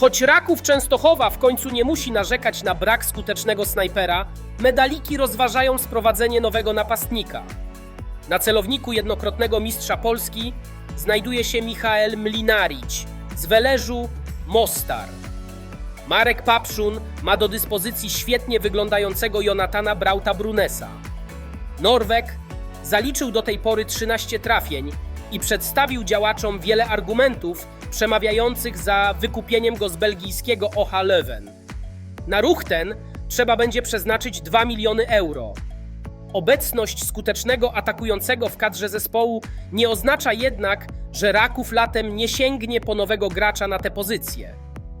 Choć Raków Częstochowa w końcu nie musi narzekać na brak skutecznego snajpera, medaliki rozważają sprowadzenie nowego napastnika. Na celowniku jednokrotnego mistrza Polski znajduje się Michael Mlinarić z Weleżu Mostar. Marek Papszun ma do dyspozycji świetnie wyglądającego Jonatana Brauta Brunesa. Norwek zaliczył do tej pory 13 trafień i przedstawił działaczom wiele argumentów przemawiających za wykupieniem go z belgijskiego Oha Leuven. Na ruch ten trzeba będzie przeznaczyć 2 miliony euro. Obecność skutecznego atakującego w kadrze zespołu nie oznacza jednak, że Raków latem nie sięgnie po nowego gracza na tę pozycję.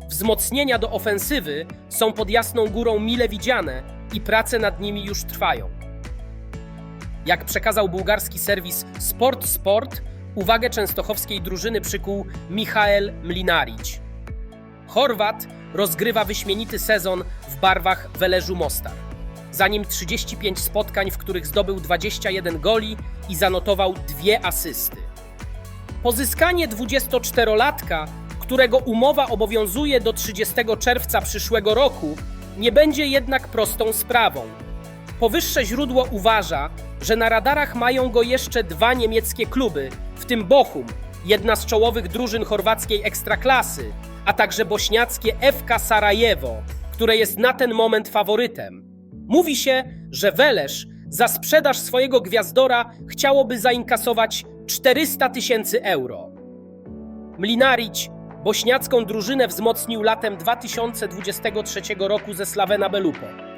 Wzmocnienia do ofensywy są pod jasną górą mile widziane i prace nad nimi już trwają. Jak przekazał bułgarski serwis Sport Sport, uwagę częstochowskiej drużyny przykuł Michael Mlinarić. Chorwat rozgrywa wyśmienity sezon w barwach Weleżu Mostar. Za nim 35 spotkań, w których zdobył 21 goli i zanotował dwie asysty. Pozyskanie 24-latka, którego umowa obowiązuje do 30 czerwca przyszłego roku, nie będzie jednak prostą sprawą. Powyższe źródło uważa, że na radarach mają go jeszcze dwa niemieckie kluby, tym Bochum, jedna z czołowych drużyn chorwackiej ekstraklasy, a także bośniackie FK Sarajewo, które jest na ten moment faworytem. Mówi się, że Welesz za sprzedaż swojego gwiazdora chciałoby zainkasować 400 tysięcy euro. Mlinarić bośniacką drużynę wzmocnił latem 2023 roku ze Slavena Belupo.